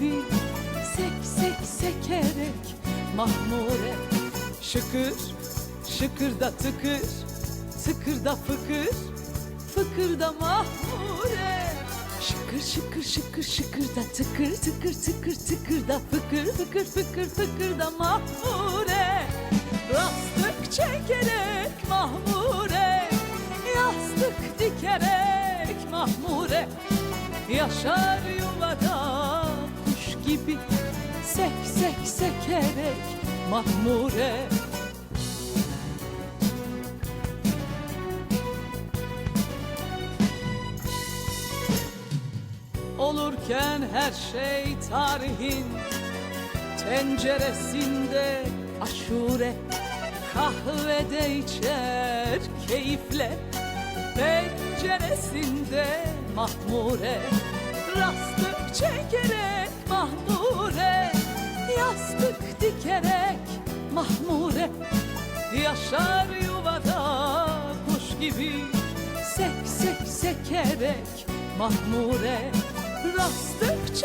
gibi Sek sek sekerek mahmure. Şıkır şıkırda tıkır Tıkırda fıkır Fıkırda mahmure. Şıkır şıkır şıkır şıkırda tıkır tıkır tıkır tıkırda fıkır fıkır fıkır fıkırda mahmure. Rastlık çekerek mahmure Yastık dikerek mahmure. Yaşar yuvada gibi Sek sek sekerek mahmure. Olurken her şey tarihin Tenceresinde aşure Kahvede içer keyifle Penceresinde mahmure. Rastlık Yastık dikerek mahmure Yaşar yuvada kuş gibi Sek sek sekerek mahmure Rastlık